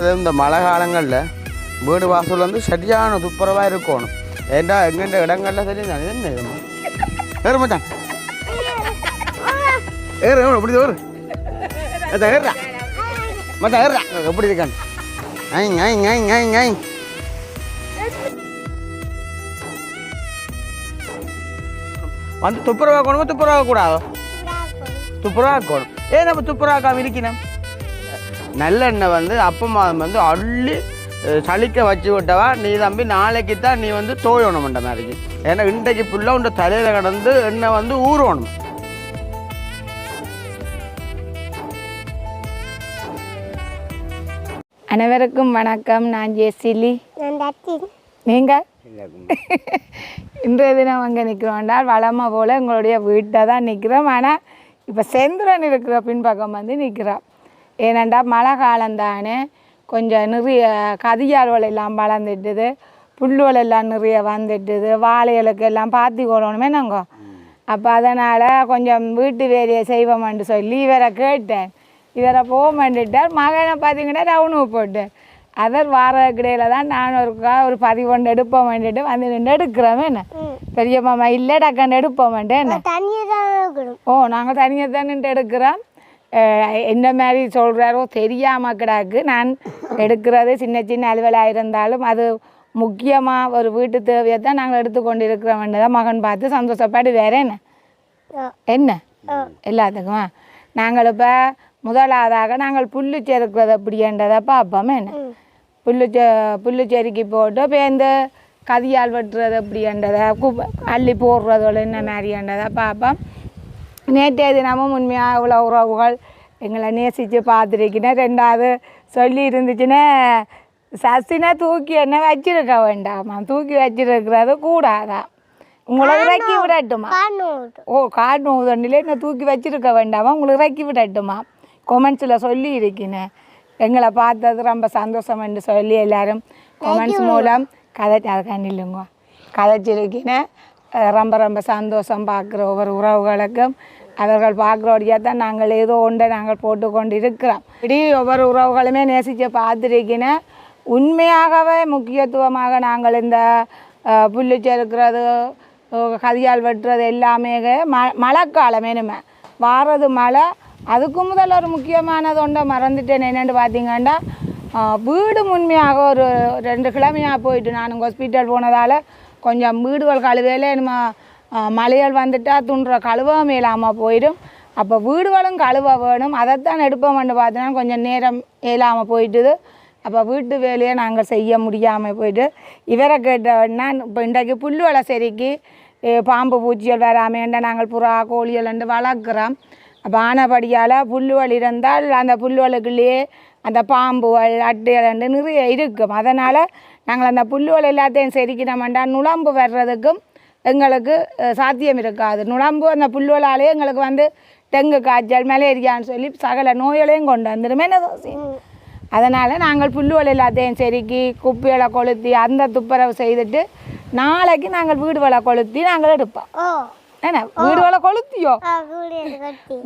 இந்த மழை காலங்களில் வீடு வாசல் வந்து சரியான துப்புரவாக இருக்கணும். ஏண்டா எங்கெண்ட இடங்கள்ல சரி நான் என்ன ஏறு மச்சான். ஏறு ஏறு, ஏறு. மச்சான் ஏறுடா. மச்சான் ஏறுடா. எப்படி இருக்கான் ஐ ஐ ஐ ஐ ஐ வந்து துப்புரவாக்கணுமா துப்புரவாக்க கூடாதோ துப்புரவாக்கணும் ஏன் நம்ம துப்புரவாக்காம இருக்கணும்? நல்லெண்ணெய் வந்து அப்பமா வந்து அள்ளி அஹ், சலிக்க வச்சு விட்டவா? நீ தம்பி நாளைக்கு தான் நீ வந்து தோயணும் என்ற மாதிரி ஏன்னா இன்றைக்கு ஃபுல்லாக உண்ட தலையில் கடந்து எண்ணெய் வந்து ஊறணும். அனைவருக்கும் வணக்கம். நான் ஜெசிலி நீங்கள் இன்றைய தினம் அங்கே நிற்கிறோம் என்றால் வளமை போல் எங்களுடைய வீட்டை தான் நிற்கிறோம் ஆனால் இப்போ செந்துரன் இருக்கிற பின்பக்கம் வந்து நிற்கிறோம் ஏனெண்டா மழை காலம்தானே. கொஞ்சம் நிறைய கதியால்கள் எல்லாம் வளர்ந்துட்டுது. புல்லுகள் எல்லாம் நிறைய வந்துட்டுது. வாழைகளுக்கு எல்லாம் பாத்தி கொள்ளணுமே நாங்கள் அப்போ அதனால் கொஞ்சம் வீட்டு வேலையை செய்வோம்னு சொல்லி இவரை கேட்டேன். இவரை போக மாட்டேட்டார் மகனை பார்த்தீங்கன்னா ரவுனு போட்டேன் அவர் வார கிடையில தான் நான் ஒருக்கா ஒரு பதிவொன்று எடுப்போம் வேண்டிட்டு வந்து நின்று எடுக்கிறோமே என்ன? பெரிய மாமா இல்லை டக்காண்டு எடுப்போம் வேண்டேன் ஓ நாங்கள் தனியாக தான் நின்று எடுக்கிறோம். என்ன மாதிரி சொல்கிறாரோ தெரியாமல் கிடாக்கு. நான் எடுக்கிறது சின்ன சின்ன அலுவலாக இருந்தாலும் அது முக்கியமாக ஒரு வீட்டு தேவையை தான் நாங்கள் எடுத்துக்கொண்டு இருக்கிறோம் தான் மகன் பார்த்து சந்தோஷப்பட்டு வேற என்ன. என்ன? எல்லாத்துக்குமா? நாங்கள் இப்போ முதலாவதாக நாங்கள் புல்லு செருக்கிறது அப்படின்றதை பார்ப்போம். என்ன? புல்லு செ புல்லு செருக்கி போட்டு இப்போ இந்த கதியால் வெட்டுறது அப்படின்றதை குப்பை அள்ளி போடுறதோட என்ன மாதிரின்றதை பார்ப்போம். நேற்றைய தினமும் உண்மையாக இவ்வளோ உறவுகள் எங்களை நேசித்து பார்த்துருக்கினேன். ரெண்டாவது சொல்லி இருந்துச்சுன்னா சசினை தூக்கி என்ன வச்சிருக்க வேண்டாமா? தூக்கி வச்சிருக்கிறது கூடாதான் உங்களை இறக்கி விடட்டுமா? ஓ காடு நோவுதண்டிலே என்ன தூக்கி வச்சிருக்க வேண்டாமா? உங்களை இறக்கி விடட்டுமா? கொமெண்ட்ஸில் சொல்லி இருக்கேன். எங்களை பார்த்தது ரொம்ப சந்தோஷம் என்று சொல்லி எல்லாரும் கொமெண்ட்ஸ் மூலம் கதை அதை கண்டில்லுங்க கதைச்சிருக்கேன் ரொம்ப ரொம்ப சந்தோஷம் பார்க்குற ஒவ்வொரு உறவுகளுக்கும். அவர்கள் பார்க்குறோடையே தான் நாங்கள் ஏதோ ஒன்றை நாங்கள் போட்டுக்கொண்டு இருக்கிறோம் இப்படி ஒவ்வொரு உறவுகளுமே நேசித்து பார்த்துருக்கின உண்மையாகவே முக்கியத்துவமாக நாங்கள் இந்த புல்லு செருக்கிறது கதியால் வெட்டுறது எல்லாமே ம மழைக்காலமேனுமே வாரது மழை அதுக்கு முதல் ஒரு முக்கியமானது ஒன்றை மறந்துட்டேன். என்னென்னு பார்த்தீங்கன்னா வீடு உண்மையாக ஒரு ரெண்டு கிழமையாக போயிட்டு நான் ஹாஸ்பிட்டல் போனதால் கொஞ்சம் வீடுகள் கழுவையில் நம்ம மலையல் வந்துட்டால் துண்டுற கழுவ மேலாமல் போயிடும். அப்போ வீடுகளும் கழுவ வேணும். அதைத்தான் எடுப்போம்னு பார்த்தோன்னா கொஞ்சம் நேரம் இயலாமல் போயிட்டுது. அப்போ வீட்டு வேலையை நாங்கள் செய்ய முடியாமல் போயிட்டு. இவரை கேட்டோன்னா இப்போ இன்றைக்கு புல் வலை செருக்கி பாம்பு பூச்சிகள் வராமேண்ட நாங்கள் புறா கோழிகள் என்று வளர்க்குறோம். அப்போ ஆனபடியால் புல் வலி இருந்தால் அந்த புல்லுவலுக்குள்ளேயே அந்த பாம்புகள் அட்டைகள் நிறைய இருக்கும். அதனால் நாங்கள் அந்த புல் வலை எல்லாத்தையும் செரிக்கினோம்டா நுழம்பு வர்றதுக்கும் எங்களுக்கு சாத்தியம் இருக்காது. நுழம்பு அந்த புல்லுவலாலே எங்களுக்கு வந்து டெங்கு காய்ச்சல் மலேரியான்னு சொல்லி சகல நோய்களையும் கொண்டு வந்துடுமே என்ன தோசி அதனால் நாங்கள் புல்லுவல் எல்லாத்தையும் செருக்கி குப்பைகளை கொளுத்தி அந்த துப்புரவு செய்துட்டு நாளைக்கு நாங்கள் வீடு வலை கொளுத்தி நாங்கள் எடுப்போம். என்ன வீடு வலை கொளுத்தியோ?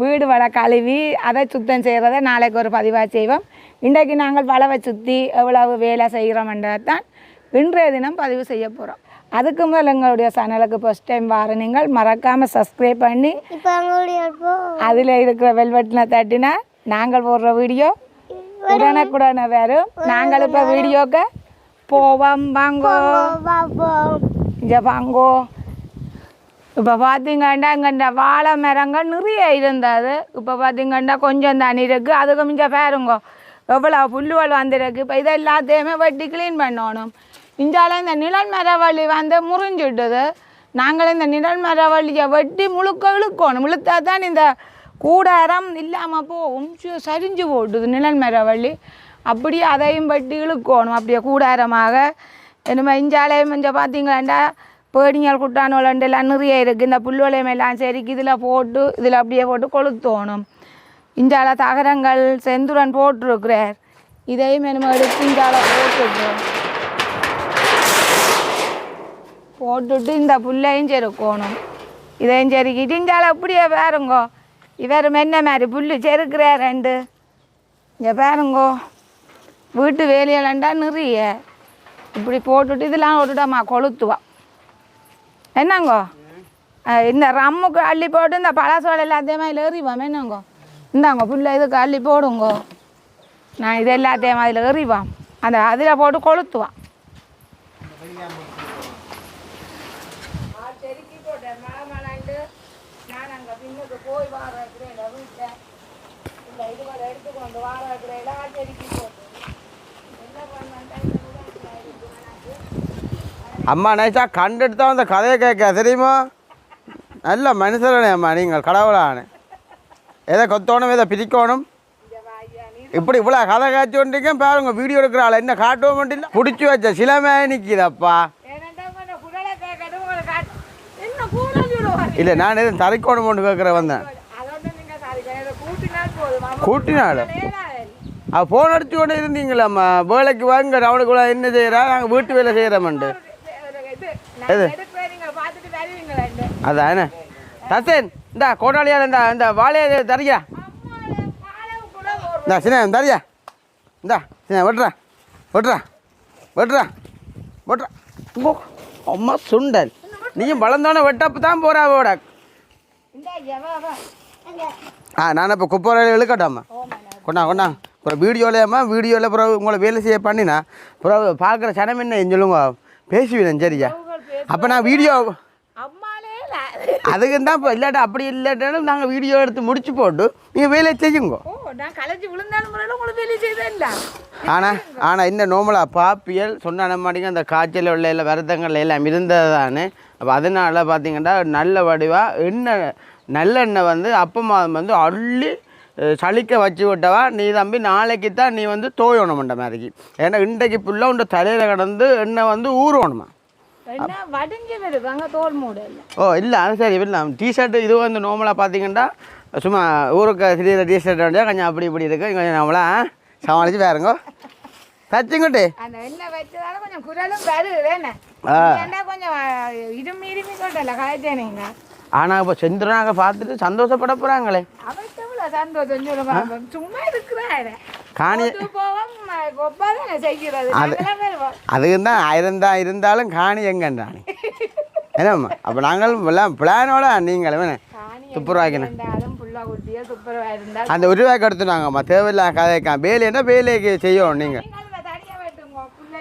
வீடு வலை கழுவி அதை சுத்தம் செய்கிறத நாளைக்கு ஒரு பதிவாக செய்வோம். இன்றைக்கு நாங்கள் வளவை சுற்றி எவ்வளவு வேலை செய்கிறோம்ன்றதான் இன்றைய தினம் பதிவு செய்ய போகிறோம் அதுக்கு முதல் எங்களுடைய சேனலுக்கு ஃபஸ்ட் டைம் வர நீங்கள் மறக்காமல் சப்ஸ்கிரைப் பண்ணி அதில் இருக்கிற வெல்வெட்டினை தட்டினா நாங்கள் போடுற வீடியோ உடனுக்குடனே வரும். நாங்கள் இப்போ வீடியோக்கு போவோம். வாங்கோ. இங்கே வாங்கோ. இப்போ பார்த்தீங்கன்னா இங்கே வாழை மரங்கள் நிறைய இருந்தது. இப்போ பார்த்தீங்கன்னா கொஞ்சம் தண்ணி இருக்குது அதுக்கு மிஞ்ச பாருங்க. எவ்வளோ புல்லுகள் வந்திருக்கு. இப்போ இதை எல்லாத்தையுமே வெட்டி க்ளீன் பண்ணணும். இஞ்சால இந்த நிழல் மரவள்ளி வந்து முறிஞ்சுட்டுது நாங்கள் இந்த நிழல் மரவள்ளியை வெட்டி முழுக்க இழுக்கணும். இழுத்தா தான் இந்த கூடாரம் இல்லாமல் போகும். சு- சரிஞ்சு போட்டுது நிழல் மரவள்ளி. அப்படியே அதையும் வெட்டி இழுக்கணும். அப்படியே கூடாரமாக. என்னமோ இஞ்சாலையும் கொஞ்சம் பார்த்தீங்களாண்டா பேடிங்கள் குட்டானோலண்டு எல்லாம் நிறைய இருக்குது இந்த புல்வலையம் எல்லாம் சரிக்கு இதில் போட்டு இதில் அப்படியே போட்டு கொளுத்தோணும். இஞ்சால தகரங்கள் செந்துரன் போட்டிருக்கிறார். இதையும் என்னமோ எடுத்து இஞ்சால போட்டுருக்கிறோம் போட்டுட்டு இந்த புல்லையும் செருக்கணும் இதையும் செருக்கிட்டு இஞ்சால அப்படியே பாருங்கோ. இவர் என்ன மாதிரி புல்லு செருக்கிறார் ரெண்டு. இங்கே பாருங்கோ. வீட்டு வேலையிலண்டா நிறைய. இப்படி போட்டுட்டு இதெல்லாம் விட்டுட்டாம்மா கொளுத்துவான் என்னங்கோ? இந்த ரம்முக்கு அள்ளி போட்டு இந்த பழசோட எல்லாத்தையும் அதில் எறிவாம். என்னங்கோ? இந்தாங்க புல்ல இதுக்கு அள்ளி போடுங்கோ. நான் இது எல்லாத்தையும் அதில் எறிவான் அந்த அதில் போட்டு கொளுத்துவான் போய் வார வீட்டில். இல்லை இது எடுத்துக்கொண்டு வார செருக்கி போட்டு என்ன பண்ண அம்மா நினைச்சா கண்டுட்டு தான் அந்த கதையை கேட்க தெரியுமா? நல்ல மனுஷனே அம்மா நீங்கள் கடவுளானே. எதை கொத்தோணும் எதை பிரிக்கணும்? இப்படி இவ்வளோ கதை காய்ச்சி கொண்டிருக்க பாருங்க வீடியோ எடுக்கிற ஆள். என்ன காட்டவும் மாட்டில்ல பிடிச்சி வச்ச சிலமே நிற்கிதப்பா என்ன கூட சொல்லுவாங்க இல்லை நான் எதுவும் தரைக்கோணம் கொண்டு கேட்குற வந்தேன். கூட்டினாள். அவள் ஃபோன் அடித்து கொண்டு இருந்தீங்களாம்மா? வேலைக்கு வாங்க அவனுக்குள்ள என்ன செய்கிறா நாங்கள் வீட்டு வேலை செய்கிறோம்ண்டு எது? எடுக்கிறேன் நீங்க அதானே? தசேன் இந்தா கோட்டாளியால் இந்த இந்த வாழையை தரியா. இந்தா சின்ன தரியா. இந்தா சின்ன வெட்டுறா. வெட்டுறா. வெட்டுறா. வெட்டுறா. ஓ அம்மா சுண்டல். நீயும் வளர்ந்தோன்னே வெட்டப்பு தான் போகிறா அவட ஆ நான் இப்போ குப்பரை இழுக்கட்டாம்மா கொண்டா கொண்டா. அப்புறம் வீடியோலையாம்மா வீடியோவில் அப்புறம் உங்களை வேலை செய்ய பண்ணினா அப்புறம் பார்க்குற சனம் என்ன சொல்லுங்க. பேசுவீங்க சரியா? அப்போ நான் வீடியோ அதுக்கு தான் இப்போ இல்லாட்டா அப்படி இல்லாட்டாலும் நாங்கள் வீடியோ எடுத்து முடிச்சு போட்டு நீங்கள் வேலையை செய்யுங்க ஆனால் ஆனால் இந்த நோமலாக பாப்பியல் சொன்ன மாட்டேங்க அந்த காய்ச்சல் உள்ள எல்லாம் வருத்தங்கள் எல்லாம் இருந்தது தானே அப்போ அதனால் பார்த்தீங்கன்னா நல்ல வடிவாக எண்ணெய் நல்லெண்ணெய் வந்து அப்ப மாதம் வந்து அள்ளி அஹ், சலிக்க வச்சு விட்டவா நீ தம்பி நாளைக்கு தான் நீ வந்து தோயணும் மண்ட மாதிரிக்கு. ஏன்னா இன்றைக்கு ஃபுல்லாக உண்ட தலையில் கிடந்து எண்ணெய் வந்து ஊறணுமா? ஓ இல்லை அது சரி இல்லை டிஷர்ட் இது வந்து நார்மலாக பார்த்தீங்கன்னா சும்மா ஊருக்கு சிறிய டிஷர்ட் வந்து கொஞ்சம் அப்படி இப்படி இருக்கு. கொஞ்சம் நம்மளா சமாளித்து வேறுங்க தச்சுங்கட்டு அந்த எண்ணெய் வச்சதால கொஞ்சம் குரலும் வருது. ஏன்னா கொஞ்சம் இருமி இருமி கொண்டல கலைச்சேனீங்க ஆனால் இப்போ செந்துருனாங்க பார்த்துட்டு சந்தோஷப்பட போகிறாங்களே அவருக்கு எவ்வளோ சந்தோஷம் சொல்லுங்க சும்மா இருக்கிறாரு காணி போவோம் கொப்பா தானே நாங்களாம் தான் இருந்தாலும் காணி எங்கன்றானே என்னம்மா அப்போ நாங்கள் எல்லாம் பிளானோட நீங்கள் வேணே காணி துப்புரவாக்கினேன் அந்த ஒரு ரூபாய்க்கு எடுத்துனாங்கம்மா தேவையில்ல கதைக்கா வேலைன்னா வேலைக்கு செய்யணும் நீங்கள்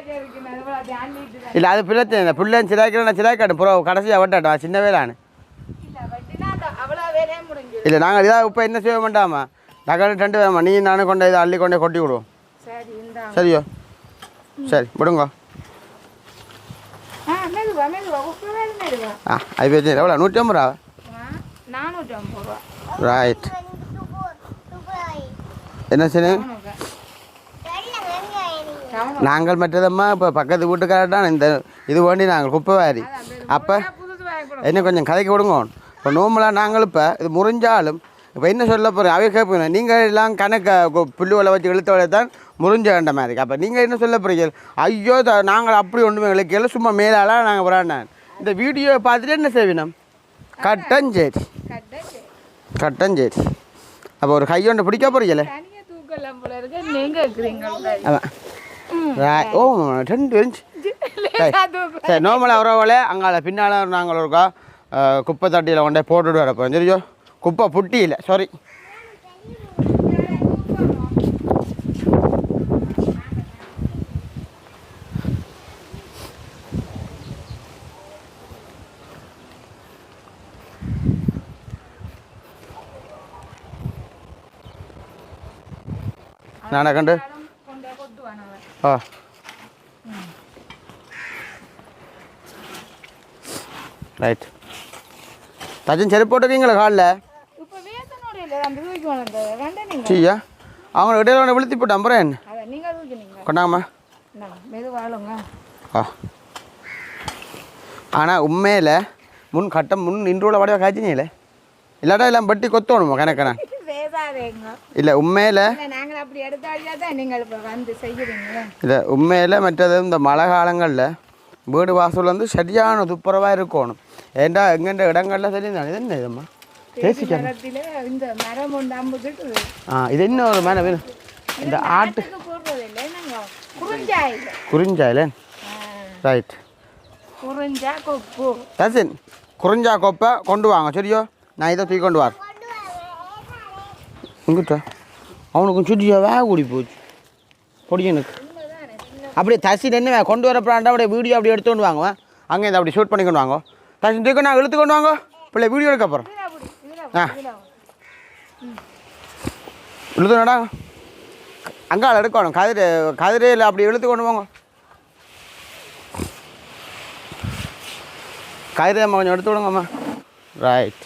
புள்ளை இல்லை அது பிரச்சனை இல்லை பிள்ளைன்னு சிராக்கிறேன் சிராக்காட்டும் புறா கடைசியாக வெட்டாட்டும் சின்ன வேலான்னு இல்லை நாங்கள் இதாக இப்போ என்ன செய்ய வேண்டாமா? நகல் ரெண்டு வேணுமா? நீ நானும் கொண்டு இதை அள்ளி கொண்டே கொட்டி விடுவோம். சரி இந்த சரியோ? சரி விடுங்க. ஆ மெதுவா மெதுவா. உப்பு வேறு மெதுவா. ஆ அது பேச்சு எவ்வளோ நூற்றி ஐம்பது ரூபா. ரைட் என்ன செய்ய நாங்கள் மற்றதம்மா இப்போ பக்கத்து வீட்டுக்காரட்டான் இந்த இது வேண்டி நாங்கள் குப்பை வாரி அப்போ என்ன கொஞ்சம் கதைக்க விடுங்க இப்போ நோம்பலாக நாங்கள் இப்போ இது முறிஞ்சாலும் இப்போ என்ன சொல்ல போகிறேன் அவை கேட்பீங்க நீங்கள் எல்லாம் கணக்கு கு- புல்லு வலை வச்சு இழுத்த வலை தான் முறிஞ்ச வேண்ட மாதிரி. அப்போ நீங்கள் என்ன சொல்ல போகிறீங்க ஐயோ த- நாங்கள் அப்படி ஒன்றுமே இழுக்கல சும்மா மேலாலாம் நாங்கள் வராண்டான் இந்த வீடியோ பார்த்துட்டு என்ன செய்வினோம்? கட்டஞ்சேரி கட்ட சரி. கட்டஞ்சேரி அப்போ ஒரு கையொண்டு பிடிக்க போகிறீங்களே தனியா ஓ ரெண்டு தூக்கு சரி. நோமலாக வரவங்களே அங்கால பின்னால் நாங்கள் இருக்கோம் அஹ், குப்பை தட்டியில் கொண்டே போட்டுட்டு வரப்போம் சரியோ குப்பை புட்டியில் சாரி நானே கண்டு? ஆ. ரைட் தஜன் செருப்பு போட்டுருக்கீங்களா காலில்? சரியா அவங்க இடையில ஒன்று விழுத்தி போட்டு தூக்கினீங்க கொண்டாங்கம்மா ஆ. ஆனால் உண்மையில் முன் கட்டம் முன் இன்றுள்ள வடிவ காய்ச்சினீங்களே? இல்லாட்டா எல்லாம் பட்டி கொத்தணுமா கணக்கண்ணா இல்லை உண்மையில் நாங்கள் அப்படி எடுத்தாடியா தான் நீங்கள் இப்போ வந்து செய்கிறீங்க இல்லை உண்மையில் மற்றது இந்த மழை காலங்களில் வீடு வாசல் வந்து சரியான துப்புரவாக இருக்கணும். ஏண்டா எங்கெண்ட இடங்கள்ல சரி இது என்ன இதும்மா? பேசிக்க மரத்தில் இந்த மரம் ஒன்று அம்புக்கிட்டு ஆ இது என்ன ஒரு மேலே வேணும் இந்த ஆட்டு போடுறது இல்லை நாங்கள் குறிஞ்சாய் குறிஞ்சாயில ரைட் குறிஞ்சா கொப்பு. தசின் குறிஞ்சா கொப்பை கொண்டு வாங்க சரியோ? நான் இதை தூக்கி கொண்டு வார் கொண்டு வாங்க இங்கிட்ட? அவனுக்கும் வேக கூடி போச்சு. பொடியனுக்கு அப்படியே தசின் என்ன கொண்டு வர பிராண்டா அப்படியே வீடியோ அப்படி எடுத்து கொண்டு வாங்குவேன் அங்கே இதை அப்படி ஷூட் பண்ணி கொண்டு வாங்க. தசி தூக்கி நான் இழுத்து கொண்டு வாங்க. பிள்ளை வீடியோ எடுக்க அப்புறம் ஆ. இழுத்து நடா அங்கால எடுக்கணும். கதிரை கதிரையில் அப்படி இழுத்து கொண்டு வாங்க கதிரை அம்மா கொஞ்சம் எடுத்து விடுங்கம்மா. ரைட்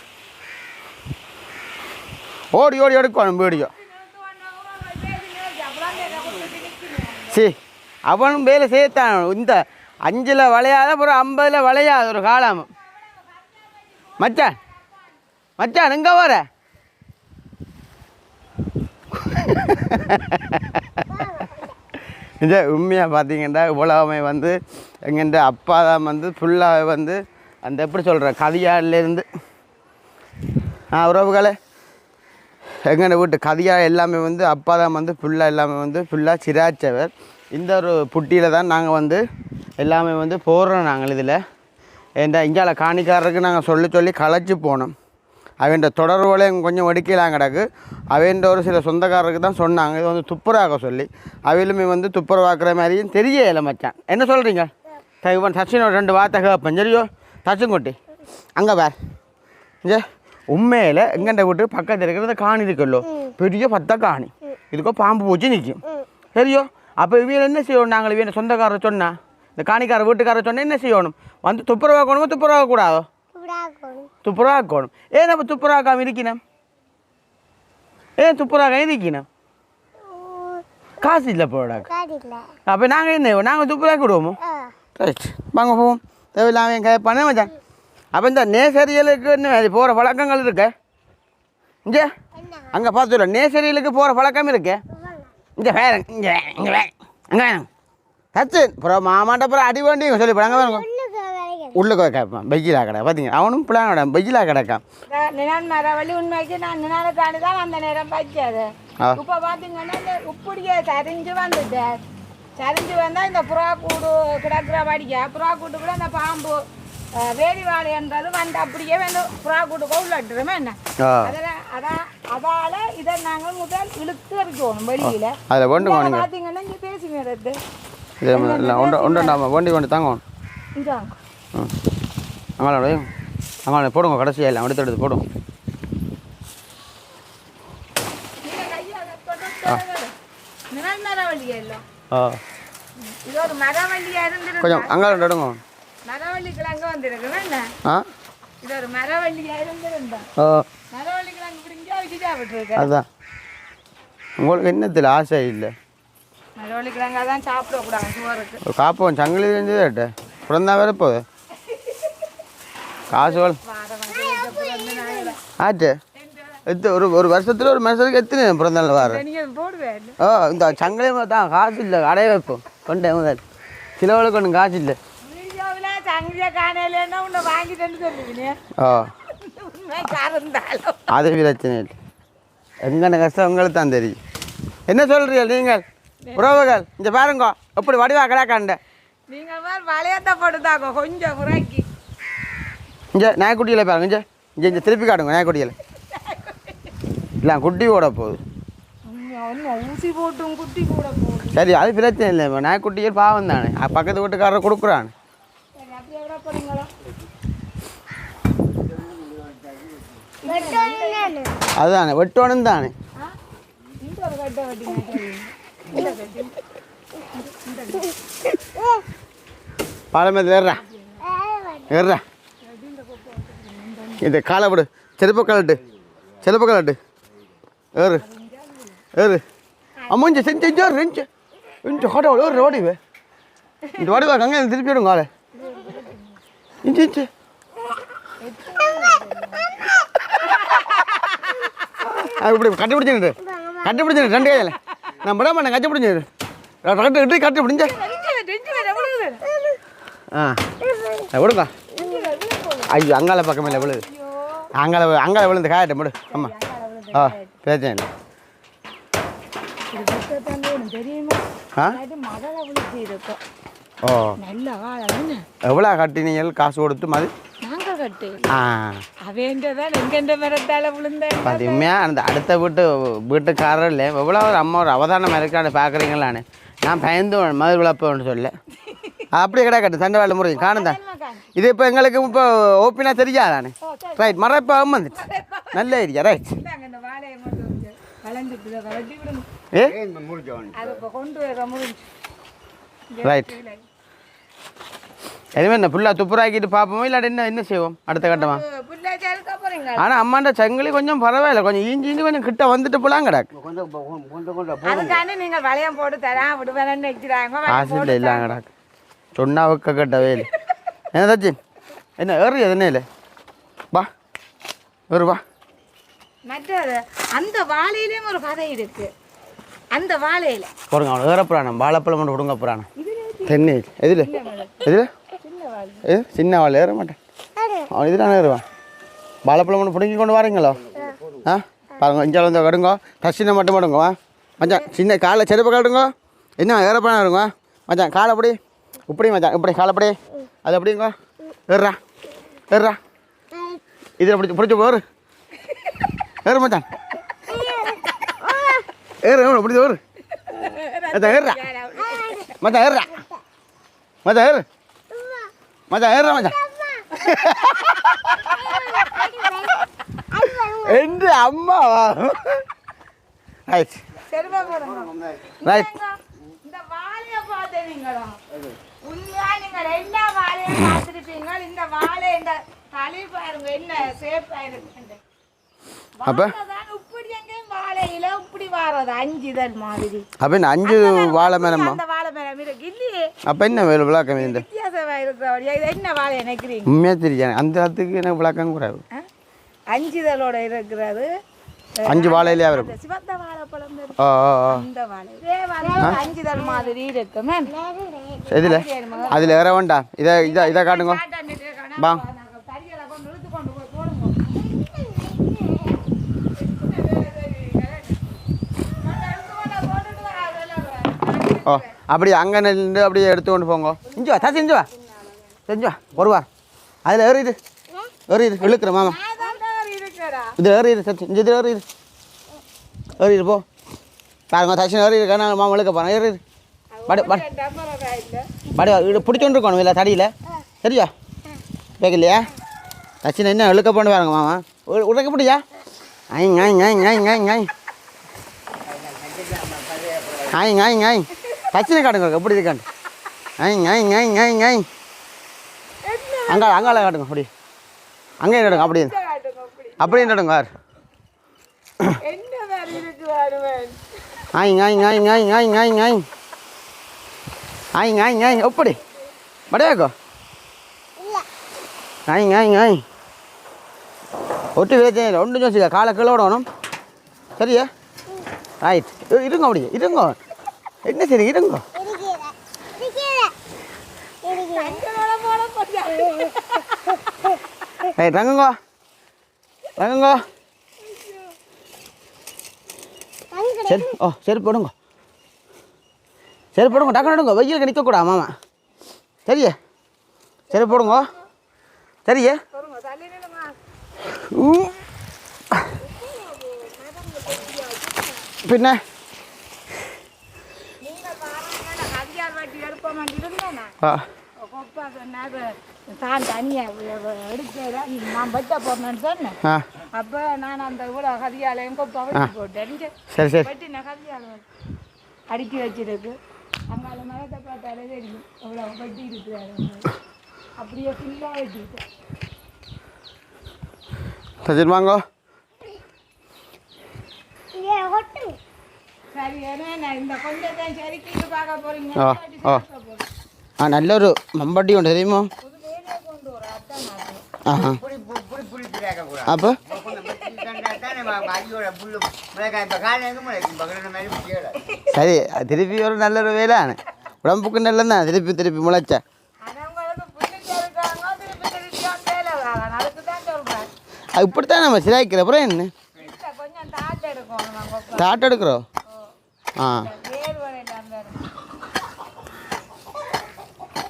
ஓடி ஓடி எடுக்கும் வீடியோ சரி அவனும் வேலை செய்யத்தான். இந்த அஞ்சில் வளையாத அப்புறம் ஐம்பதில் வளையாத ஒரு காலம். மச்சான் மச்சான் எங்கே வர இந்த உண்மையாக பார்த்தீங்கன்னா இவ்வளவுமே வந்து எங்கென்ற அப்பா தான் வந்து ஃபுல்லாக வந்து அந்த எப்படி சொல்கிற கதியாலேருந்து ஆ உறவுகளை. எங்கள் வீட்டு கதையாக எல்லாமே வந்து அப்பா தான் வந்து ஃபுல்லாக எல்லாமே வந்து ஃபுல்லாக சிராச்சவர் இந்த ஒரு புட்டியில் தான் நாங்கள் வந்து எல்லாமே வந்து போடுறோம் நாங்கள் இதில். ஏன்டா இங்கால காணிக்காரருக்கு நாங்கள் சொல்லி சொல்லி களைச்சி போனோம். அவன்ட தொடர்புகளையும் கொஞ்சம் ஒடுக்கலாம் கிடக்கு. அவன்ட ஒரு சில சொந்தக்காரருக்கு தான் சொன்னாங்க. இது வந்து துப்புரவாக்க சொல்லி. அவையிலுமே வந்து துப்புரவாக்குற மாதிரியும் தெரிய மச்சான். என்ன சொல்கிறீங்க இவன் சச்சினோட ரெண்டு வார்த்தை கேட்பேன் சரியோ? குட்டி அங்கே பார். இங்கே. உண்மையில் எங்கண்ட வீட்டு பக்கத்தில் இருக்கிறத காணி இருக்குல்லோ? பெரிய பத்த காணி. இதுக்கோ பாம்பு பூச்சி நிற்கும் சரியோ? அப்போ இவங்க என்ன செய்யணும்? நாங்கள் இவன் சொந்தக்காரர் சொன்னா? இந்த காணிக்கார வீட்டுக்காரர் சொன்னா என்ன செய்யணும்? வந்து துப்புரவாக்கணுமோ துப்புரவாக்க கூடாதோ துப்புராக்கணும் துப்புரவாக்கணும். ஏன் நம்ம துப்புரவாக்காம இருக்கணும்? ஏன் துப்புரவாக்க இருக்கணும்? காசு இல்லை போடாக்க அப்போ நாங்கள் என்ன நாங்கள் துப்புரவாக்கி விடுவோமோ? ஆ. ரைட். வாங்க போவோம். தேவையில்லாம என் கை பண்ண மச்சான் அப்போ இந்த நேசரியலுக்கு என்ன போகிற பழக்கங்கள் இருக்கு? இங்கே? அங்கே பார்த்துல நேசரியலுக்கு போகிற பழக்கம் இருக்கு? இங்கே வேற இங்கே இங்கே வேற அங்கே வேணும் தச்சு அப்புறம் மாமாட்ட அப்புறம் அடி வேண்டி சொல்லி அங்கே வேணும் உள்ளுக்கு கேட்பான் வெயிலா கடை பார்த்தீங்க அவனும் பிள்ளையோட வெயிலா கிடக்கான். நினான் மரவள்ளி உண்மைக்கு நான் நினாலுக்காண்டி தான் அந்த நேரம் பச்சது. இப்போ பார்த்தீங்கன்னா இந்த உப்புடியே சரிஞ்சு வந்துட்டார் சரிஞ்சு வந்தால் இந்த புறா கூடு கிடக்குற படிக்க புறா கூட்டு கூட அந்த பாம்பு வேலி வாழைன்றது வந்து அப்படியே வந்து புறா கூட்டுக்கோ உள்ளட்டுருமே என்ன? ஆ. அதில் அதான் அதால இதை நாங்கள் முதல் இழுத்து இருக்கணும் வெளியில. அதில் போனீங்க பார்த்தீங்கன்னா இங்கே பேசி எடுத்து ஒன்று ஒன்று வண்டி கொண்டு தாங்க ம். அங்காளோட அங்காள போடுங்க கடைசியாக இல்லை எடுத்து எடுத்து இருந்துருக்கு கொஞ்சம் அங்காள எடுங்க. மரவள்ளி கிழங்கு வந்திருக்கு என்ன? இது ஒரு மரவள்ளியா இருந்திருந்தா. ஓ மரவள்ளி கிழங்கு பிடிங்க வச்சுட்டா விட்டுருக்கு அதுதான் உங்களுக்கு என்னத்தில் ஆசை இல்லை? மரவள்ளி கிழங்கா தான் சாப்பிடக்கூடாது சுவருக்கு காப்போம் சங்கிலி செஞ்சதேட்ட பிறந்தா வேற போகுது. காசு ஆச்சு எத்து ஒரு ஒரு வருஷத்தில் ஒரு மனுஷனுக்கு எத்தனை பிறந்த நாள் வர நீங்கள் போடுவேன் ஓ இந்த சங்கிலி தான் காசு இல்லை அடைய வைப்போம். கொண்டேன் முதல். காசு இல்லை. வீடியோவில் சங்கிலியை காணையிலேன்னா உன்னை வாங்கிட்டேன்னு சொல்லுவீங்க ஓ அது பிரச்சனை இல்லை எங்கன கஷ்டம் உங்களுக்கு தான் தெரியும் என்ன சொல்கிறீங்க நீங்கள் உறவுகள் இங்கே பாருங்க எப்படி வடிவா கிடக்காண்ட நீங்கள் மாதிரி வளையத்தை போட்டுதாங்க கொஞ்சம் முறைக்கு இங்கே நாய்க்குட்டியில் பாருங்க இங்கே இங்கே இங்கே திருப்பி காட்டுங்க நாய்க்குட்டியில் இல்லை குட்டி ஓட போகுது ஊசி போட்டும் குட்டி கூட போடும் சரி அது பிரச்சனை இல்லை நாய்க்குட்டிகள் பாவம் தானே பக்கத்து வீட்டுக்காரர் கொடுக்குறான் சரி அப்படி எவ்வளோ போறீங்களோ வெட்டணும் அதுதானே வெட்டோணும் தானே. ஆ? இந்த ஒரு கட்டை வெட்டிங்க இந்த கட்டி பாலமேத்தில் ஏறுறா ஏறுறா இந்த காலை விடு. செருப்பு கலட்டு செருப்பு கலட்டு இப்படி கட்டி பிடிச்சிட்டு ரெண்டு கையில். நான் விட மாட்டேன் கட்டி பிடிச்சிரு கட்டி கட்டி பிடிஞ்ச. ஆ. ஆ, விடுங்க ஐயோ அங்கால பக்கம் இல்லை விழுது. அங்கால அங்கால விழுந்து காயட்டும் விடு ஆமாம் ஆ பிரச்சனை இல்லை. ஆ? ஓ. நல்ல வாழை என்ன? எவ்வளோ கட்டினீங்க காசு கொடுத்து மதி நாங்க கட்டு ஆ. அவேண்டதான் எங்கெண்ட மரத்தால விழுந்தேன் பார்த்தீங்கன்னா அந்த அடுத்த வீட்டு வீட்டுக்காரர் இல்லை எவ்வளோ ஒரு அம்மா ஒரு அவதானம் இருக்கான்னு பார்க்குறீங்களான்னு நான் பயந்து மது விளப்பேன்னு சொல்ல அப்படியே கிடக்கட்டு சண்டை வேலை முறை காணுதான் இது இப்போ எங்களுக்கு இப்போ ஓப்பினா தெரியாதானே ரைட் மரம் இப்போ வந்துட்டு நல்ல ஏரியா ரைட் ஏ? ரைட் எதுவுமே என்ன ஃபுல்லாக துப்புராக்கிட்டு பார்ப்போம் இல்லாட்டி என்ன என்ன செய்வோம் அடுத்த கட்டமா? ஆனால் அம்மாண்ட சங்கிலி கொஞ்சம் பரவாயில்ல கொஞ்சம் ஈஞ்சி ஈஞ்சி கொஞ்சம் கிட்ட வந்துட்டு போலாம் கிடக்கு காசு இல்லை இல்லாம கிடக்கு சொன்னா வைக்க கட்ட வேலு. என்ன தச்சின் என்ன ஏறு என்ன இல்லை வா ஏறு வா. மற்றது அந்த வாழையிலேயும் ஒரு கதை இருக்கு. அந்த வாழையில. போடுங்க அவனை ஏற புராணம் வாழைப்பழம் மட்டும் கொடுங்க புராணம். தென்னை எதில்? எதில்? எது சின்ன வாழை ஏற மாட்டேன். அவன் இதுதான் ஏறுவான். வாழைப்பழம் மட்டும் பிடுங்கி கொண்டு வரீங்களோ? ஆ பாருங்க இங்கே வந்து கடுங்க. கசினை மட்டும் போடுங்க வா மச்சான் சின்ன காலை செருப்பு கட்டுங்க என்ன ஏறப்பழம் இருங்க. மச்சான் காலை அப்படி இப்படி மச்சான் இப்படி காலை அப்படி அது அப்படிங்க ஏறுறா. ஏறுறா. இதில் பிடிச்சி பிடிச்சி போரு ஏறு. மச்சான். ஏறு ஏறு பிடிச்சி ஏறு. மச்சான் ஏறுறா. மச்சான் ஏறுறா. மச்சான் ஏறு. மச்சான் ஏறுறா மச்சான். என்று அம்மாவா ரைட் ரைட் இந்த வாழையை பார்த்தீங்களா உண்மையா நீங்கள் எல்லா வாழையும் பார்த்துருப்பீங்க இந்த வாழை இந்த தலை பாருங்க என்ன சேஃபா அப்போ? இப்படி வாழையில இப்படி வாரது. அஞ்சு இதழ் மாதிரி. அப்போ என்ன அஞ்சு வாழை மேலம்மா? அந்த வாழை மரம் இருக்கு. இல்லையே. அப்போ என்ன வேலை விளக்கம் இந்த வித்தியாசமா இது என்ன வாழை நினைக்கிறீங்க? உண்மையாக தெரியும் அந்த இடத்துக்கு எனக்கு விளக்கம் கூடாது? அஞ்சு இதழோட இருக்கிறது. அஞ்சு வாழையிலே அந்த சிவந்த வாழைப்பழம் அந்த வாழை. அஞ்சு இதழ் மாதிரி இதில்? அதில் ஏற வேண்டாம். இதை இதை இதை காட்டுங்க. பா தடிகளை கொண்டு இழுத்து கொண்டு போய் போடுங்க ஓ அப்படி அங்கே நின்று அப்படியே எடுத்து கொண்டு போங்க. செஞ்சு வா தச்சு இஞ்சி வா. செஞ்சு வா ஒரு அதில் ஏறிடு ஏறிடு இழுக்கிற மாமா. இது ஏறிடு தச்சு இஞ்சி இதில் ஏறிடு போ. பாருங்க தச்சு ஏறிடு கண்ணா மாமா இழுக்க போகிறேன் ஏறிடு படு படு. படு இது பிடிச்சோண்டு இருக்கணும் இல்லை தடியில். சரியா? கேட்கலையா தச்சின என்ன இழுக்க போண்டு பாருங்க மாமா. உ- உடைக்க முடியா? ஐ ஞாய் ஞாய் ஞாய் ஞாய் ஞாய் ஆய் ஞாய் ஞாய் தச்சினை காட்டுங்க எப்படி இருக்காண்டு ஐ ஞாய் ஞாய் அங்கே அங்கால காட்டுங்க அப்படி அங்கே நடுங்க அப்படி அப்படி நடுங்க வேறு ஆய் ஞாய் ஞாய் ஆய் ஞாய் ஞாய் எப்படி படையாக்கோ ஞாய் ஞாய் ஞாய் ஒட்டு வேச்சேன் ஒன்று யோசிக்க காலை கீழே விடணும் சரியா ரைட் இருங்க அப்படியே இருங்க என்ன சரி இருங்க. ரைட் ரங்குங்கோ. ரங்குங்கோ. சரி ஓ சரி போடுங்க. சரி போடுங்க டக்கு நடுங்க வெயிலுக்கு நிற்கக்கூடாது மாமா. சரியே? சரி போடுங்க. சரியே? பின்ன அதிகார வாட்டி எடுப்ப மாட்டேன் ஆ கொப்பா சொன்னாது தான் தனியாக எடுக்கல நான் பட்ட போறேன்னு சொன்னேன். ஆ. அப்போ நான் அந்த இவ்வளோ கதியாலையும் கொப்பா போட்டேன் சரி சரி. வெட்டி நான் கதியால அடுக்கி வச்சிருக்கு. அங்கால மரத்தை பார்த்தாலே தெரியும். எவ்வளோ வெட்டி இருக்கிறாரு. அப்படியே ஃபுல்லாக வெட்டிட்டேன் வாங்கோ. ஓ ஆ நல்லொரு மம்பட்டி உண்டு தெரியுமோ? ஆஹா. அப்போ? சரி திருப்பி ஒரு நல்ல ஒரு வேலை உடம்புக்கு நல்லதான் திருப்பி திருப்பி முளைச்சா. இப்படித்தான் நம்ம சிலாய்க்கிற அப்புறம் என்ன? தாட்டு எடுக்கிறோம்? ஆ.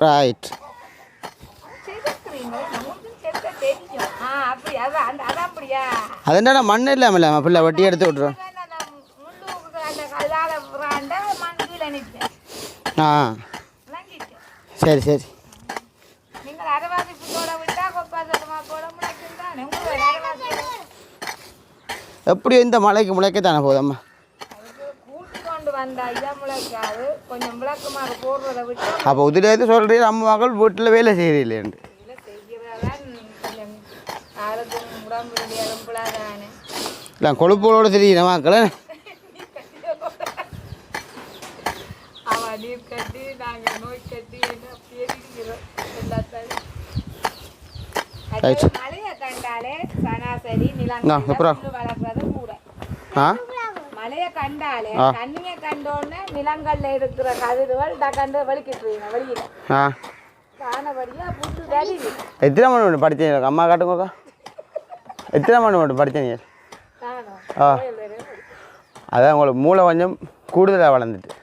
ரைட் ஆ அப்படி அது என்னடா மண் இல்லாமல் இல்லாமல் பிள்ளை வட்டி எடுத்து விட்றோம் ஆ. சரி சரி. தானே எப்படியும் இந்த மலைக்கு முளைக்கத்தானே போதம்மா வந்தா இதான் முளைக்காது. கொஞ்சம் விளக்கமாக போடுறத விட்டு அப்போ உதிலேருந்து சொல்கிறீங்க அம்மா மகள் வீட்டில் வேலை செய்கிறீங்களேன்ட்டு இதில் செய்கிறதான் கொஞ்சம் ஆளுக்கும் உடம்பு எலும்புலாதானே இல்லை கொழுப்புகளோடு தெரியுற மக்களே. அவன் நீர் கட்டி நாங்கள் நோய் கட்டி என்ன இருக்கிறோம் எல்லாத்தையும். கண்டாலே சராசரி கூட. ஆ? மலையை கண்டாலே. தண்ணியை கண்டோடனே நிலங்கள்ல இருக்கிற கதிர்கள் டக்கண்டு வலிக்கிட்டு வெளியில ஆ. காணபடியா புட்டு தெரியுது எத்தனை மணி மட்டும் படித்தீங்க அம்மா காட்டுங்கக்கா எத்தனை மணி மட்டும் படித்தீங்க ஆ. அதான் உங்களுக்கு மூளை கொஞ்சம் கூடுதலாக வளர்ந்துட்டு.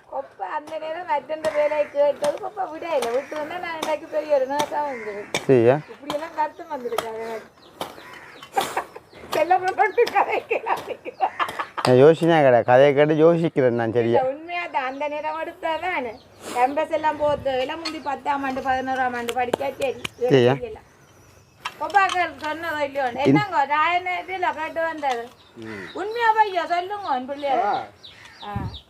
அந்த நேரம் மற்றந்த வேலையை கேட்டது கொப்பை விடையில விட்டு வந்தா நான் இன்னைக்கு பெரிய ஒரு நேரம் வந்துருக்கு சரியா? இப்படியெல்லாம் கருத்து வந்திருக்காங்க எனக்கு. நான் யோசினா கிடையாது கதையை கேட்டு யோசிக்கிறேன் நான் சரியா. உண்மையா தான் அந்த நேரம் எடுத்தாதான். கேம்பஸ் எல்லாம் போத்து எல்லாம் முந்தி பத்தாம் ஆண்டு பதினோராம் ஆண்டு படிச்சா சரி. சரியா? கொப்பாக்கள் சொன்னதோ இல்லையோ? என்னங்க ராயனத்தில் கேட்டு வந்தது. உண்மையா பையா? சொல்லுங்க உன் பிள்ளைய.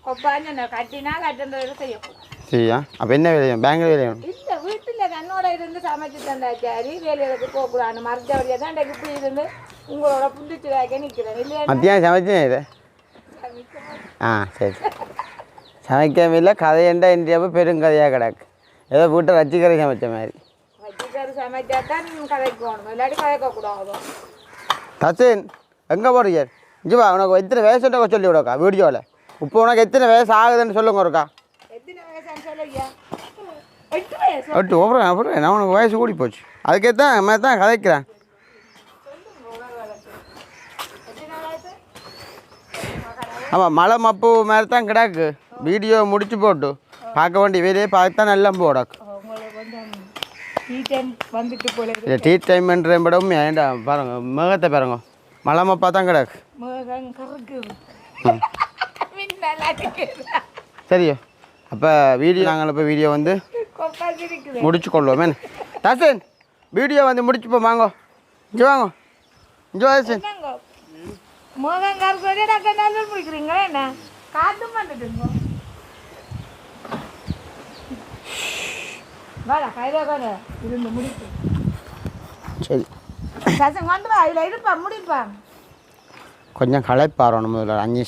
கொப்பாஞ்ச கட்டினா கட்டுறது செய்யக்கூடாது. சரியா? அப்போ என்ன வேலையும்? பேங்க் வேலையும்? இல்ல வீட்டுல கண்ணோட இருந்து சமைச்சு தந்தாச்சாரி வேலைகளுக்கு போகக்கூடாது மறைஞ்ச வழியா தான் இப்படி இருந்து உங்களோட புண்டிச்சு வைக்க நிக்கிறேன். இல்லையா மத்தியானம் சமைச்சேன் இது. ஆ சரி. சமைக்காம இல்லை கதையண்டா இன்றையப்போ பெருங்கதையாக கிடக்கு. ஏதோ வீட்டை வச்சுக்கறி சமைச்ச மாதிரி. தச்சின் எங்கே போகிறீங்க இங்கே வா உனக்கு எத்தனை வயசுன்ற சொல்லி விடக்கா வீடியோவில் இப்போ உனக்கு எத்தனை வயசு ஆகுதுன்னு சொல்லுங்க ஒருக்கா எட்டு அப்புறம் அப்புறம் நான் உனக்கு வயசு கூடி போச்சு. அதுக்கே தான் நம்ம தான் கதைக்கிறேன் எத்தனை வயசு ஆமாம் மழை மப்பு மாதிரி தான் கிடக்கு. வீடியோ முடிச்சு போட்டு. பார்க்க வேண்டிய வேலையை பார்த்து தான் நல்லா போடக்கு டீ டைம் இல்லை டீ டைம்ன்ற விடவும் ஏன்டா பாருங்க மேகத்தை பாருங்க. மழை மப்பா தான் கிடக்கு சரியோ அப்போ வீடியோ நாங்கள் இப்போ வீடியோ வந்து முடிச்சு கொள்வோமே. தாசன் வீடியோ வந்து முடிச்சுப்போம் வாங்கோ. இங்கே வாங்கோ. இங்கே தாசன். மேகம் கருக்குறதே டக்கு நல்லா பிடிக்கிறீங்களா என்ன காத்து வந்துட்டுங்க வாடா கையில கூட இருந்து முடிப்பு சரி சசம் கொண்டு வா இதில் இருப்பா முடிப்பா கொஞ்சம் களைப்பாரோம் முதல்ல அஞ்சு.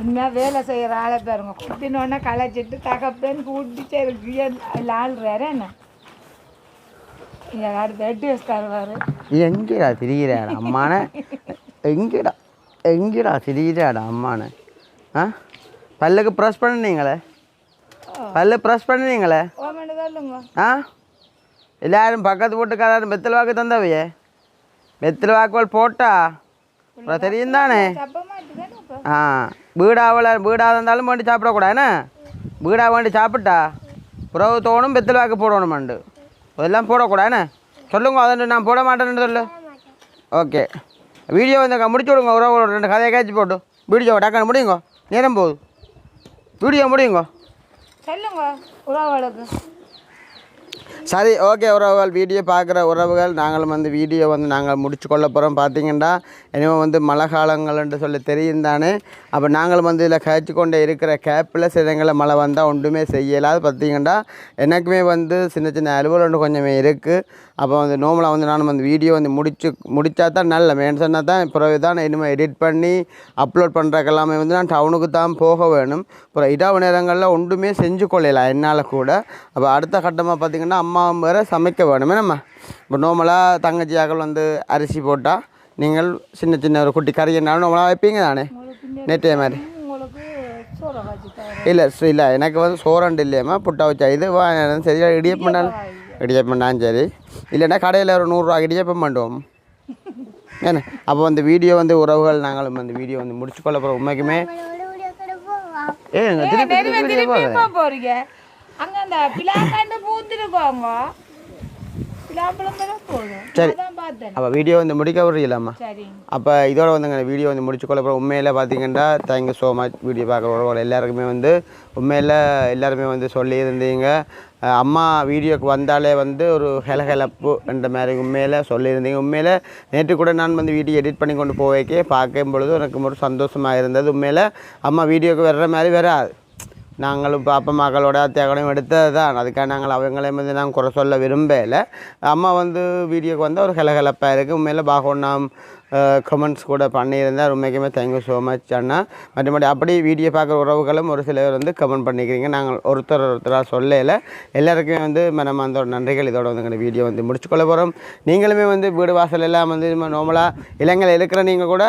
உண்மையாக வேலை செய்கிற ஆளை பாருங்க குத்தினோடனே களைச்சிட்டு தகப்பேன் கூட்டி சரி இல்லை ஆள் வேற என்ன இங்கே அடுத்து எட்டு வயசு தருவார் எங்கேடா திரிகிறாடா அம்மான? எங்கேடா? எங்கேடா திரிகிறாடா அம்மான? ஆ? பல்லுக்கு ப்ரெஸ் பண்ணினீங்களே? பல்லு ப்ரெஸ் பண்ணினீங்களே? ஆ? எல்லாரும் பக்கத்து வீட்டுக்காரரும் வெத்தலை வாக்கு தந்தவையே? வெத்தலை வாக்குகள் போட்டா? அப்புறம் தெரியும் தானே ஆ. வீடாவில் வீடாக இருந்தாலும் வேண்டி சாப்பிடக்கூடாது என்ன? வீடாக வேண்டி சாப்பிட்டா? புறவு தோணும் வெத்தலை வாக்கு போடணுமாண்டு. அதெல்லாம் போடக்கூடா என்ன? சொல்லுங்க அதை நான் போட மாட்டேன்னு சொல்லு. ஓகே. வீடியோ வந்து முடிச்சு விடுங்க உறவுகளோட ரெண்டு கதையை கேட்சி போட்டு. வீடியோ டக்குன்னு முடியுங்க? நேரம் போகுது. வீடியோ முடியுங்க? சொல்லுங்க உறவுகளுக்கு. சரி ஓகே உறவுகள். வீடியோ பார்க்குற உறவுகள் நாங்களும் வந்து வீடியோ வந்து நாங்கள் முடிச்சு கொள்ள போகிறோம் பார்த்தீங்கன்னா இனிமேல் வந்து மழை காலங்கள்ன்ட்டு சொல்லி தெரியும் தானே. அப்போ நாங்களும் வந்து இதில் கழிச்சு கொண்டே இருக்கிற கேப்பில் சிலங்களை மழை வந்தால் ஒன்றுமே செய்யலாது பார்த்தீங்கன்னா எனக்குமே வந்து சின்ன சின்ன அலுவல் கொஞ்சமே இருக்குது அப்போ வந்து நோமலாக வந்து நானும் வந்து வீடியோ வந்து முடிச்சு முடித்தா தான் நல்ல. மேன் சொன்னால் தான் பிறகு தான் இனிமேல் எடிட் பண்ணி அப்லோட் பண்ணுறக்கு எல்லாமே வந்து நான் டவுனுக்கு தான் போக வேணும். அப்புறம் இரவு நேரங்களில் ஒன்றுமே செஞ்சு கொள்ளலாம் என்னால் கூட. அப்போ அடுத்த கட்டமாக பார்த்திங்கன்னா அம்மாவும் வேறு சமைக்க வேணுமே நம்ம. இப்போ நோமலாக தங்கச்சியாக்கள் வந்து அரிசி போட்டால் நீங்கள் சின்ன சின்ன ஒரு குட்டி கறி என்னாலும் நோமலாக வைப்பீங்க தானே? நேற்றைய மாதிரி. இல்லை இல்லை. எனக்கு வந்து சோரண்டு இல்லையாம்மா புட்டா வச்சா இது பண்ணாலும் இடியப்பம். பண்ணாலும் சரி. இல்லைன்னா கடையில் ஒரு நூறுரூவா இடியப்பம் பண்ணுவோம். என்ன அப்போ வந்து வீடியோ வந்து உறவுகள் நாங்களும் வந்து வீடியோ வந்து முடிச்சு கொள்ள போகிறோம் உண்மைக்குமே. ஏ திருப்பி திருப்பி அங்க அந்த பிளாக்காண்டு பூத்துருக்கோங்க சரி. அப்போ வீடியோ வந்து முடிக்க விடுறீங்களாம்மா அப்போ இதோட வந்துங்க வீடியோ வந்து முடிச்சுக்கொள்ள போகிறோம் உண்மையில் பார்த்தீங்கன்னா தேங்க்யூ ஸோ மச் வீடியோ பார்க்குறவங்க எல்லாருக்குமே வந்து உண்மையில் எல்லாருமே வந்து சொல்லியிருந்தீங்க அம்மா வீடியோக்கு வந்தாலே வந்து ஒரு ஹெலஹெலப்பு என்ற மாதிரி உண்மையில் சொல்லியிருந்தீங்க உண்மையில் நேற்று கூட நான் வந்து வீடியோ எடிட் பண்ணி கொண்டு போவேக்கே பார்க்கும் பொழுது எனக்கு ஒரு சந்தோஷமாக இருந்தது உண்மையில் அம்மா வீடியோக்கு வர்ற மாதிரி வராது நாங்களும் பாப்பா மகளோட அத்தியாகடம் எடுத்தது தான் அதுக்காக நாங்கள் அவங்களே வந்து நாங்கள் குறை சொல்ல விரும்பலை. அம்மா வந்து வீடியோக்கு வந்து ஒரு கலகலப்பாக இருக்குது உண்மையில் பாகோண்ணாம் கமெண்ட்ஸ் கூட பண்ணியிருந்தேன் உண்மைக்குமே தேங்க்யூ ஸோ மச் அண்ணா. மற்றபடி அப்படி வீடியோ பார்க்குற உறவுகளும் ஒரு சிலர் வந்து கமெண்ட் பண்ணிக்கிறீங்க. நாங்கள் ஒருத்தர் ஒருத்தராக சொல்லல. எல்லாருக்குமே வந்து மனமார்ந்த நன்றிகள். இதோட வந்து எங்கள் வீடியோ வந்து முடிச்சுக்கொள்ள போகிறோம் நீங்களுமே வந்து வீடு வாசல் எல்லாம் வந்து நார்மலாக இளைஞர் இருக்கிற நீங்கள் கூட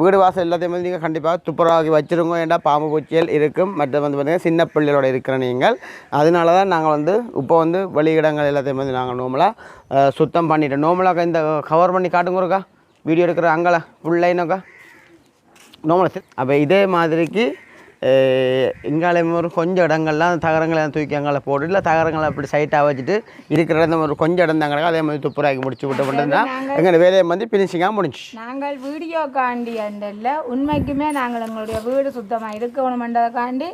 வீடு வாசல் எல்லாத்தையும் வந்து நீங்கள் கண்டிப்பாக துப்புரவாக்கி வச்சுருங்க. ஏன்டா பாம்பு பூச்சிகள் இருக்கும். மற்ற வந்து பார்த்திங்கன்னா சின்ன பிள்ளைகளோட இருக்கிற நீங்கள். அதனால தான் நாங்கள் வந்து இப்போ வந்து வெளியிடங்கள் எல்லாத்தையும் வந்து நாங்கள் நோமலாக சுத்தம் பண்ணிட்டோம். நோமலாக இந்த கவர் பண்ணி காட்டுங்க ஒருக்கா. வீடியோ எடுக்கிற அங்கல ஃபுல்லைனக்கா நோமலை அப்போ இதே மாதிரிக்கு இங்காலையும் ஒரு கொஞ்சம் இடங்கள்லாம் தகரங்களை தூக்கி அங்கால போட்டு இல்லை தகரங்களை அப்படி சைட்டாக வச்சுட்டு இருக்கிற இடம் ஒரு கொஞ்சம் இடம் தாங்க அதே மாதிரி துப்புராக்கி முடிச்சு விட்டு மட்டும்தான் எங்கள் வேலையை வந்து ஃபினிஷிங்காக முடிஞ்சு நாங்கள் வீடியோ காண்டி அண்டல்ல உண்மைக்குமே நாங்கள் எங்களுடைய வீடு சுத்தமாக இருக்கணுமென்றதுக்காண்டி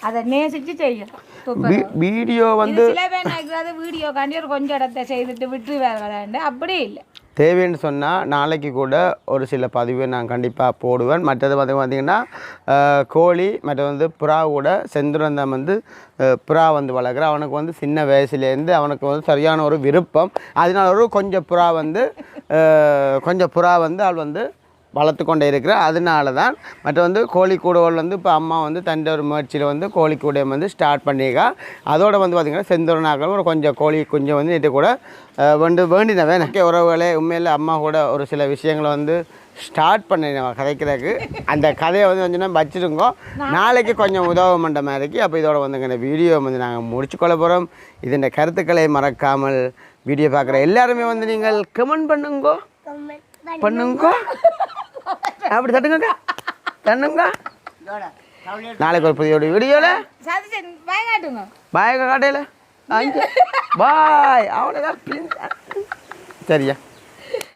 அதை துப்புரவு. வீ- வீடியோ வந்து சில பேர் வீடியோ காண்டி ஒரு கொஞ்சம் இடத்த செய்துட்டு விட்டு வேற விளையாண்டு அப்படி இல்லை. தேவைன்னு சொன்னால் நாளைக்கு கூட ஒரு சில பதிவை நான் கண்டிப்பாக போடுவேன். மற்றது வந்து பார்த்திங்கன்னா கோழி மற்ற வந்து புறா கூட செந்துரந்தம் வந்து புறா வந்து வளர்க்குற அவனுக்கு வந்து சின்ன வயசுலேருந்து அவனுக்கு வந்து சரியான ஒரு விருப்பம். அதனால ஒரு கொஞ்சம் புறா வந்து கொஞ்சம் புறா வந்து அவள் வந்து வளர்த்து கொண்டே இருக்கிறேன் அதனால தான் மற்ற வந்து கோழி கூடுகள் வந்து இப்போ அம்மா வந்து தண்ட ஒரு முயற்சியில் வந்து கோழி கூடையம் வந்து ஸ்டார்ட் பண்ணியிருக்கா அதோட வந்து பார்த்திங்கன்னா செந்தூரனாக்கள் ஒரு கொஞ்சம் கோழி குஞ்சம் வந்து இது கூட வந்து வேண்டினவன். எனக்கு உறவுகளே உண்மையில் அம்மா கூட ஒரு சில விஷயங்களை வந்து ஸ்டார்ட் பண்ணிடுவேன் கதைக்கிறதுக்கு. அந்த கதையை வந்து கொஞ்சம் வச்சுருங்கோ. நாளைக்கு கொஞ்சம் உதவ மண்ட மாதிரிக்கு அப்போ இதோட வந்து இந்த வீடியோ வந்து நாங்கள் முடிச்சுக்கொள்ள போகிறோம் இதன் கருத்துக்களை மறக்காமல் வீடியோ பார்க்குற எல்லாருமே வந்து நீங்கள் கமெண்ட் பண்ணுங்கோ. பண்ணுங்க. அப்படி தட்டுங்க தண்ணுங்க நாளைக்கு ஒரு புதிய வீடியோவில் பாய். காட்டையில் பாய் அவ்வளோதான் சரியா.